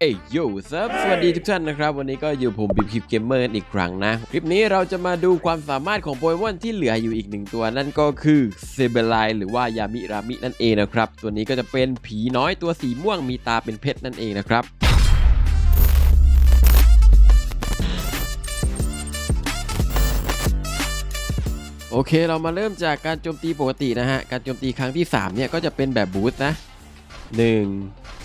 เอ้ยโยซับสวัสดีทุกท่านนะครับ วันนี้ก็อยู่ผมบิ๊บคิปเกมเมอร์อีกครั้งนะ คลิปนี้เราจะมาดูความสามารถของโปเกมอนที่เหลืออยู่อีกหนึ่งตัว นั่นก็คือเซเบลไลหรือว่ายามิรามินั่นเองนะครับ ตัวนี้ก็จะเป็นผีน้อยตัวสีม่วงมีตาเป็นเพชรนั่นเองนะครับโอเคเรามาเริ่มจากการโจมตีปกตินะฮะการโจมตีครั้งที่3เนี่ยก็จะเป็นแบบบูสต์นะ1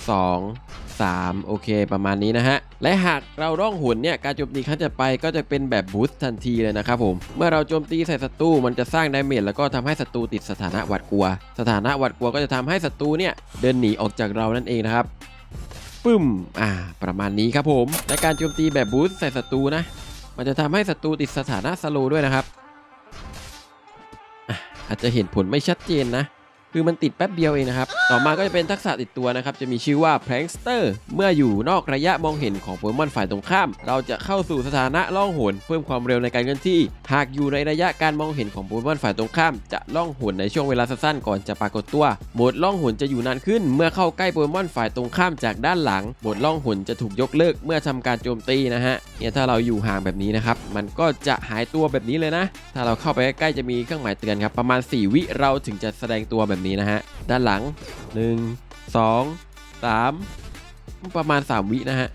2 3 โอเค ประมาณนี้นะฮะ และหากเราร่องหุ่นเนี่ย การโจมตีครั้งจะไปก็จะเป็นแบบบูสต์ทันทีเลยนะครับผม เมื่อเราโจมตีใส่ศัตรูมันจะสร้างดาเมจแล้วก็ทำให้ศัตรูติดสถานะหวาดกลัว สถานะหวาดกลัวก็จะทำให้ศัตรูเนี่ยเดินหนีออกจากเรานั่นเองนะครับปึ้ม อ่า ประมาณนี้ครับผม และการโจมตีแบบบูสต์ใส่ศัตรูนะ มันจะทำให้ศัตรูติดสถานะสโลด้วยนะครับอาจจะเห็นผลไม่ชัดเจนนะ คือมันติดแป๊บเดียวเองนะครับ ต่อมาก็จะเป็นทักษะติดตัวนะครับ จะมีชื่อว่า p r a n k s t e r เมื่ออยู่นอกระยะมองเห็นของโปเกมอนฝ่ายตรงข้าม เราจะเข้าสู่สถานะล่องหนเพิ่มความเร็วในการเคลื่อนที่ หากอยู่ในระยะการมองเห็นของโปเกมอนฝ่ายตรงข้าม จะล่องหนในช่วงเวลาสั้นๆก่อนจะปรากฏตัว โหมดล่องหนจะอยู่นานขึ้น เมื่อเข้าใกล้โปเกมอนฝ่ายตรงข้ามจากด้านหลัง โหมดล่องหนจะถูกยกเลิกเมื่อทำการโจมตีนะฮะ เนี่ยถ้าเราอยู่ห่างแบบนี้นะครับ มันก็จะหายตัวแบบนี้เลยนะ ถ้าเราเข้าไปใกล้ๆจะมีเครื่องหมายเตือนครับ ประมาณ 4 วิเราถึงจะแสดงตัวแบบนี้นะฮะ ด้านหลัง 1 2 3 ประมาณ 3 วินะฮะ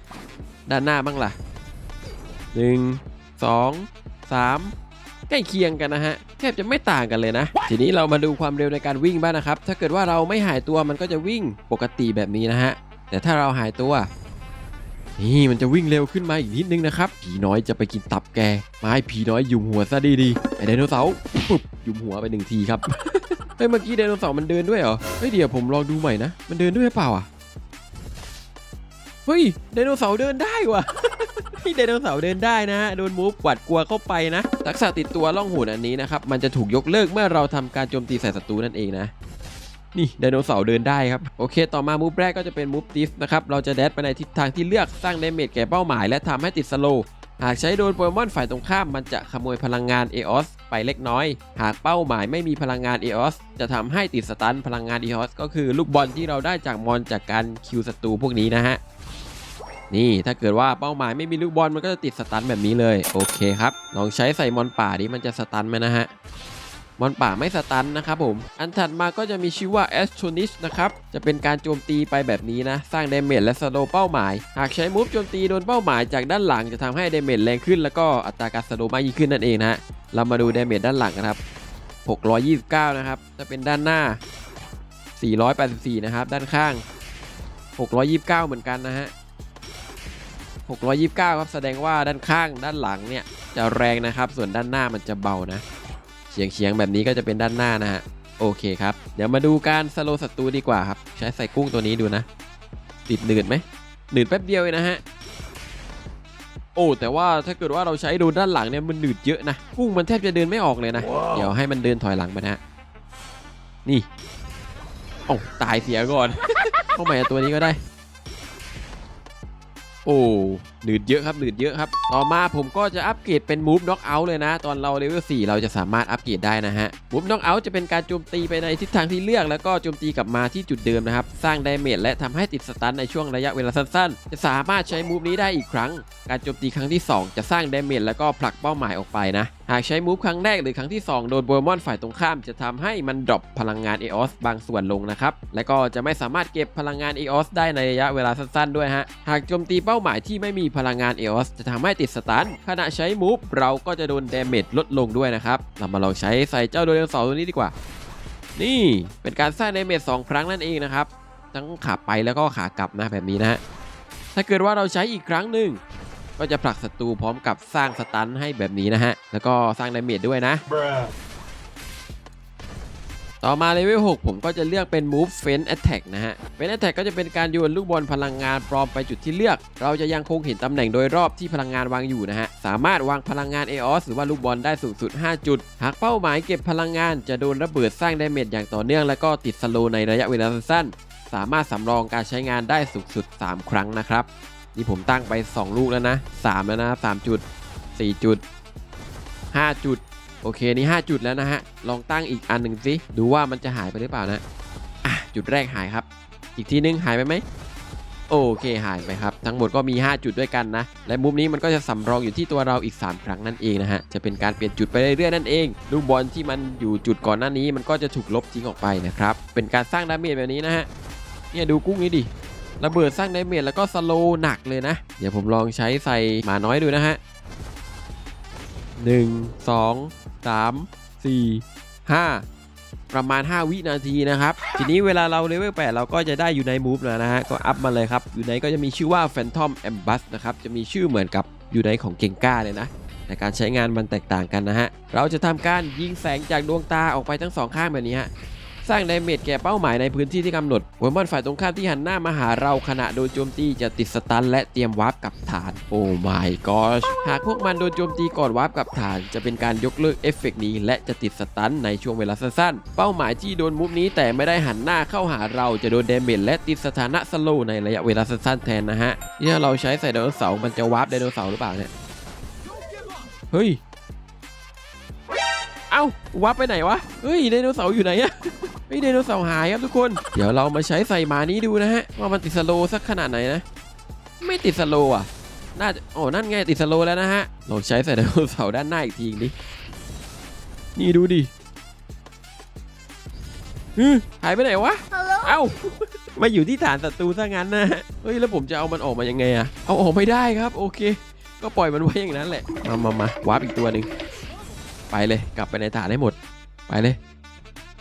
ด้านหน้าบ้างล่ะ 1 2 3 ใกล้เคียงกันนะฮะแทบจะไม่ต่างกันเลยนะ ทีนี้เรามาดูความเร็วในการวิ่งบ้างนะครับ ถ้าเกิดว่าเราไม่หายตัวมันก็จะวิ่งปกติแบบนี้นะฮะ แต่ถ้าเราหายตัว นี่มันจะวิ่งเร็วขึ้นมาอีกนิดนึงนะครับ ผีน้อยจะไปกินตับแกไม้ผีน้อยยุมหัวซะดีๆไอไดโนเสาร์ปุ๊บยุมหัวไปหนึ่งทีครับ เฮ้ยเมื่อกี้ไดโนเสาร์มันเดินด้วยเหรอ เฮ้ยเดี๋ยวผมลองดูใหม่นะ มันเดินด้วยหรือเปล่าอะ เฮ้ยไดโนเสาร์เดินได้ว่ะพี่ไดโนเสาร์เดินได้นะโดนมูฟกวัดกลัวเข้าไปนะ ทักษะติดตัวล่องหนอันนี้นะครับ มันจะถูกยกเลิกเมื่อเราทำการโจมตีใส่ศัตรูนั่นเองนะ นี่ไดโนเสาร์เดินได้ครับ โอเค ต่อมามูฟแรกก็จะเป็นมูฟดิฟนะครับ เราจะแดดไปในทิศทางที่เลือกสร้างดเมจแก่เป้าหมาย และทำให้ติดสโล หากใช้โดนโปเกมอนฝ่ายตรงข้ามมันจะขโมยพลังงานเอออสไปเล็กน้อย หากเป้าหมายไม่มีพลังงานเอออสจะทำให้ติดสตันพลังงานเอออสก็คือลูกบอลที่เราได้จากมอนจากการคิวศัตรูพวกนี้นะฮะ นี่ถ้าเกิดว่าเป้าหมายไม่มีลูกบอลมันก็จะติดสตันแบบนี้เลย โอเคครับ ลองใช้ใส่มอนป่าดิมันจะสตันไหมนะฮะ มอนป่าไม่สตันนะครับผม อันถัดมาก็จะมีชื่อว่า a s t r o n i s นะครับ จะเป็นการโจมตีไปแบบนี้นะ สร้างเดเมจและสโลเป้าหมาย หากใช้มูฟโจมตีโดนเป้าหมายจากด้านหลังจะทำให้เดเมจแรงขึ้น แล้วก็อัตราการสโลมากยิ่งขึ้นนั่นเองนะฮะ เรามาดูเดเมจด้านหลังกันครับ 629 นะครับ จะเป็นด้านหน้า 484 นะครับ ด้านข้าง 629 เหมือนกันนะฮะ629 ครับ แสดงว่าด้านข้างด้านหลังเนี่ยจะแรงนะครับ ส่วนด้านหน้ามันจะเบานะ ฉียงเฉียงๆแบบนี้ก็จะเป็นด้านหน้านะฮะ โอเคครับ เดี๋ยวมาดูการสโลว์ศัตรูดีกว่าครับ ใช้ใส่กุ้งตัวนี้ดูนะ ติดหนืดไหมหนืดแป๊บเดียวเองนะฮะ โอ้แต่ว่าถ้าเกิดว่าเราใช้โดนด้านหลังเนี่ยมันหนืดเยอะนะ กุ้งมันแทบจะเดินไม่ออกเลยนะเดี๋ยวให้มันเดินถอยหลังไปนะฮะ นี่โอ้าตายเสียก่อนเข้าใหม่ตัวนี้ก็ได้ โอ้ หนืดเยอะครับหนืดเยอะครับ ต่อมาผมก็จะอัปเกรดเป็นมูฟน็อกเอาท์เลยนะ ตอนเราเลเวล4เราจะสามารถอัปเกรดได้นะฮะมูฟน็อกเอาท์จะเป็นการโจมตีไปในทิศทางที่เลือก แล้วก็โจมตีกลับมาที่จุดเดิมนะครับ สร้างดาเมจและทำให้ติดสตันในช่วงระยะเวลาสั้นๆ จะสามารถใช้มูฟนี้ได้อีกครั้ง การโจมตีครั้งที่ 2 จะสร้างดาเมจแล้วก็ผลักเป้าหมายออกไปนะ หากใช้มูฟครั้งแรกหรือครั้งที่ 2 โดนโปเกมอนฝ่ายตรงข้ามจะทำให้มันดรอปพลังงานเอออสบางส่วนลงนะครับ และก็จะไม่สามารถเก็บพลังงานเอออสได้ในระยะเวลาสั้นๆ ด้วยฮะ หากโจมตีเป้าหมายที่ไม่มีพลังงานเอออสจะทำให้ติดสตันขณะใช้มูฟเราก็จะโดนเดเมจลดลงด้วยนะครับเรามาลองใช้ใส่เจ้าโดเรนเสาร์ตัวนี้ดีกว่า นี่เป็นการสร้างเดเมจสองครั้งนั่นเองนะครับทั้งขาไปแล้วก็ขากลับนะแบบนี้นะฮะถ้าเกิดว่าเราใช้อีกครั้งหนึ่งก็จะผลักศัตรูพร้อมกับสร้างสตันให้แบบนี้นะฮะแล้วก็สร้างเดเมจด้วยนะ Bruh. ต่อมาเลเวล6ผมก็จะเลือกเป็น Move Fence Attack นะฮะ Fence Attack ก็จะเป็นการโยนลูกบอลพลังงานปลอมไปจุดที่เลือก เราจะยังคงเห็นตำแหน่งโดยรอบที่พลังงานวางอยู่นะฮะ สามารถวางพลังงาน EOS หรือว่าลูกบอลได้สูงสุด 5 จุด หากเป้าหมายเก็บพลังงานจะโดนระเบิดสร้างดาเมจอย่างต่อเนื่อง แล้วก็ติดสโลว์ในระยะเวลาสั้นๆ สามารถสำรองการใช้งานได้สูงสุด 3 ครั้งนะครับ นี่ผมตั้งไป 2 ลูกแล้วนะ 3 แล้วนะ 3 จุด 4 จุด 5 จุด โอเคนี่ 5 จุดแล้วนะฮะ ลองตั้งอีกอันหนึ่งสิ ดูว่ามันจะหายไปหรือเปล่านะ อะ จุดแรกหายครับ อีกทีนึงหายไปไหม โอเคหายไปครับ ทั้งหมดก็มี 5 จุดด้วยกันนะ และมุมนี้มันก็จะสำรองอยู่ที่ตัวเราอีก 3 ครั้งนั่นเองนะฮะ จะเป็นการเปลี่ยนจุดไปเรื่อยๆนั่นเอง ลูกบอลที่มันอยู่จุดก่อนหน้านี้ มันก็จะถูกลบทิ้งออกไปนะครับ เป็นการสร้างดาเมจแบบนี้นะฮะ เนี่ยดูกุ้งนี้ดิ ระเบิดสร้างดาเมจแล้วก็สโลว์หนักเลยนะ เดี๋ยวผมลองใช้ใส่หมาน้อยดูนะฮะหนึ่งสอง สามสี่ห้าประมาณ 5 วินาทีนะครับ ทีนี้เวลาเราเลเวล8เราก็จะได้อยู่ในมูฟแล้วนะฮะ ก็อัพมาเลยครับ อยู่ในก็จะมีชื่อว่า Phantom a m b u s นะครับ จะมีชื่อเหมือนกับอยู่ในของเก่งก้าเลยนะแต่การใช้งานมันแตกต่างกันนะฮะ เราจะทำการยิงแสงจากดวงตาออกไปทั้งสองข้างแบบนี้ฮะ สร้างดาเมจแก่เป้าหมายในพื้นที่ที่กำหนดโปเกมอนฝ่ายตรงข้ามที่หันหน้ามาหาเราขณะโดนโจมตีจะติดสตันและเตรียมวาร์ปกับฐานโอ้ my gosh หากพวกมันโดนโจมตีก่อนวาร์ปกับฐาน จะเป็นการยกเลิกเอฟเฟกต์นี้ และจะติดสตันในช่วงเวลาสั้นๆ เป้าหมายที่โดนมุฟนี้แต่ไม่ได้หันหน้าเข้าหาเราจะโดนเดเมจและติดสถานะสโลว์ในระยะเวลาสั้นๆแทนนะฮะที่ถ้าเราใช้ใส่ไดโนเสาร์มันจะวาร์ปไดโนเสาร์หรือเปล่าเนี่ยเฮ้ย เอ้าวาร์ปไปไหนวะ เฮ้ยไดโนเสาร์อยู่ไหนอะ เฮ้ยไดโนเสาร์หายครับทุกคน เดี๋ยวเรามาใช้ใส่หมานี้ดูนะฮะ ว่ามันติดสโลว์สักขนาดไหนนะ ไม่ติดสโลว์อะ น่าจะโอ้นั่นไงติดสโลว์แล้วนะฮะลองใช้ใส่ไดโนเสาร์ด้านหน้าอีกทีดิ นี่ดูดิฮึหายไปไหนวะ เอ้า มาอยู่ที่ฐานศัตรูซะงั้นนะฮะเฮ้ยแล้วผมจะเอามันออกมายังไงอะเอาออกไม่ได้ครับ โอเค ก็ปล่อยมันไว้อย่างนั้นแหละ มามามาวาร์ปอีกตัวหนึ่งไปเลยกลับไปในฐานให้หมด ไปเลย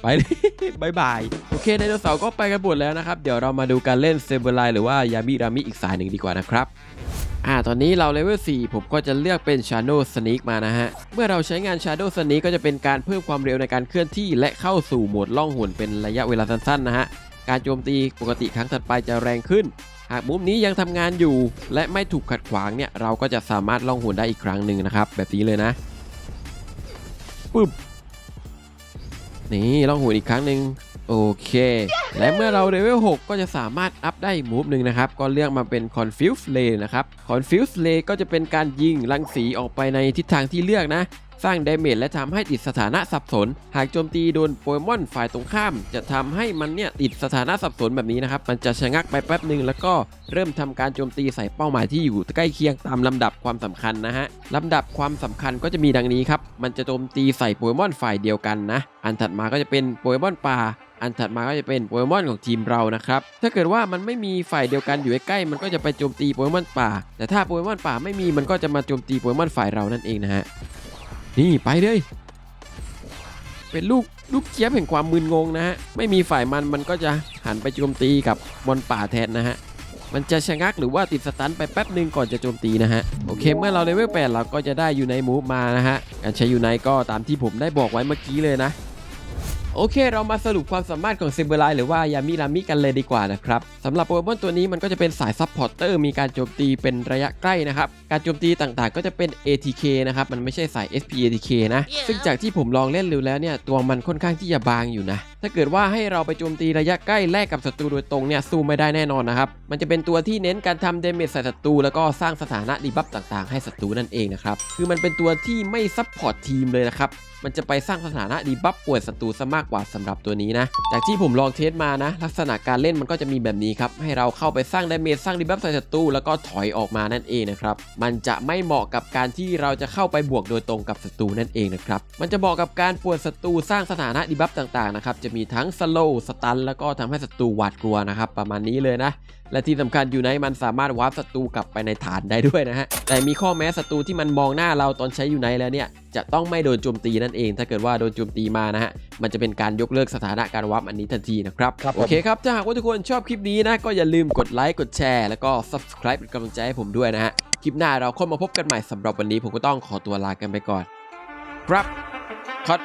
ไปเลยบายบาย โอเคไดโนเสาร์ก็ไปกันหมดแล้วนะครับ เดี๋ยวเรามาดูการเล่นเซเบอร์ไลหรือว่ายามิรามิอีกสายหนึ่งดีกว่านะครับอ่า ตอนนี้เราเลเวล 4 ผมก็จะเลือกเป็น Shadow Sneak มานะฮะ เมื่อเราใช้งาน Shadow Sneak ก็จะเป็นการเพิ่มความเร็วในการเคลื่อนที่ และเข้าสู่โหมดล่องหนเป็นระยะเวลาสั้นๆนะฮะ การโจมตีปกติครั้งถัดไปจะแรงขึ้น หากมุมนี้ยังทำงานอยู่ และไม่ถูกขัดขวางเนี่ย เราก็จะสามารถล่องหนได้อีกครั้งหนึ่งนะครับ แบบนี้เลยนะปึ๊บ นี่ล่องหนอีกครั้งหนึ่งโอเค และเมื่อเราเลเวล6ก็จะสามารถอัพได้มูฟหนึ่งนะครับ ก็เลือกมาเป็น Confuse Ray นะครับ Confuse Ray ก็จะเป็นการยิงรังสีออกไปในทิศทางที่เลือกนะ สร้างเดเมจและทำให้ติดสถานะสับสน หากโจมตีโดนโปเกมอนฝ่ายตรงข้าม จะทำให้มันเนี่ยติดสถานะสับสนแบบนี้นะครับ มันจะชะงักไปแป๊บหนึ่งแล้วก็เริ่มทำการโจมตีใส่เป้าหมายที่อยู่ใกล้เคียงตามลำดับความสำคัญนะฮะลำดับความสำคัญก็จะมีดังนี้ครับ มันจะโจมตีใส่โปเกมอนฝ่ายเดียวกันนะ อันถัดมาก็จะเป็นโปเกมอนป่าอันถัดมาก็จะเป็นโปเกมอนของทีมเรานะครับ ถ้าเกิดว่ามันไม่มีฝ่ายเดียวกันอยู่ใกล้ มันก็จะไปโจมตีโปเกมอนป่า แต่ถ้าโปเกมอนป่าไม่มี มันก็จะมาโจมตีโปเกมอนฝ่ายเรานั่นเองนะฮะ นี่ไปเลย เป็นลูกลูกเจี๊ยบแห่งความมึนงงนะฮะ ไม่มีฝ่ายมันมันก็จะหันไปโจมตีกับบอลป่าแทนนะฮะ มันจะชะงักหรือว่าติดสตันไปแป๊บหนึ่งก่อนจะโจมตีนะฮะ โอเค เมื่อเราเลเวล8เราก็จะได้อยู่ในมูฟมานะฮะ การใช้อยู่ในก็ตามที่ผมได้บอกไว้เมื่อกี้เลยนะ โอเค เรามาสรุปความสามารถของเซเบอร์ไลหรือว่ายามิรามิกันเลยดีกว่านะครับสำหรับโปเกมอนตัวนี้มันก็จะเป็นสายซับพอร์เตอร์มีการโจมตีเป็นระยะใกล้นะครับ การโจมตีต่างๆ ก็จะเป็น ATK นะครับ มันไม่ใช่สาย SP ATK นะ ซึ่งจากที่ผมลองเล่นดูแล้วเนี่ย ตัวมันค่อนข้างที่จะบางอยู่นะ ถ้าเกิดว่าให้เราไปโจมตีระยะใกล้แลกกับศัตรูโดยตรงเนี่ยสู้ไม่ได้แน่นอนนะครับ มันจะเป็นตัวที่เน้นการทำเดเมจใส่ศัตรูแล้วก็สร้างสถานะดีบัฟต่างๆ ให้ศัตรูนั่นเองนะครับ คือมันเป็นตัวที่ไม่ซับพอร์ตทีมเลยนะครับ มันจะไปสร้างสถานะดีบัฟป่วยศัตรูซะมากกว่าสำหรับตัวนี้นะ จากที่ผมลองเทสมานะ ลักษณะการเล่นมันก็จะมีแบบนี้ครับ ให้เราเข้าไปสร้างเดเมจสร้างดีบัฟใส่ศัตรูแล้วก็ถอยออกมานั่นเองนะครับ มันจะไม่เหมาะกับการที่เราจะเข้าไปบวกโดยตรงกับศัตรูนั่นเองนะครับ มันจะเหมาะกับการป่วนศัตรูสร้างสถานะดีบัฟต่างๆนะครับจะมีทั้งสโลว์สตันแล้วก็ทำให้ศัตรูหวาดกลัวนะครับ ประมาณนี้เลยนะ และที่สำคัญอยู่ในมันสามารถวาร์ปศัตรูกลับไปในฐานได้ด้วยนะฮะ แต่มีข้อแม้ศัตรูที่มันมองหน้าเราตอนใช้อยู่ในแล้วเนี่ยจะต้องไม่โดนโจมตีนั่นเอง ถ้าเกิดว่าโดนโจมตีมานะฮะ มันจะเป็นการยกเลิกสถานะการวาร์ปอันนี้ทันทีนะครับครับผมโอเคครับ ถ้าหากว่าทุกคนชอบคลิปนี้นะ ก็อย่าลืมกดไลค์ กดแชร์ แล้วก็ subscribe เป็นกำลังใจให้ผมด้วยนะฮะ คลิปหน้าเราค่อยมาพบกันใหม่สำหรับวันนี้ผมก็ต้องขอตัวลากันไปก่อน ครับคัด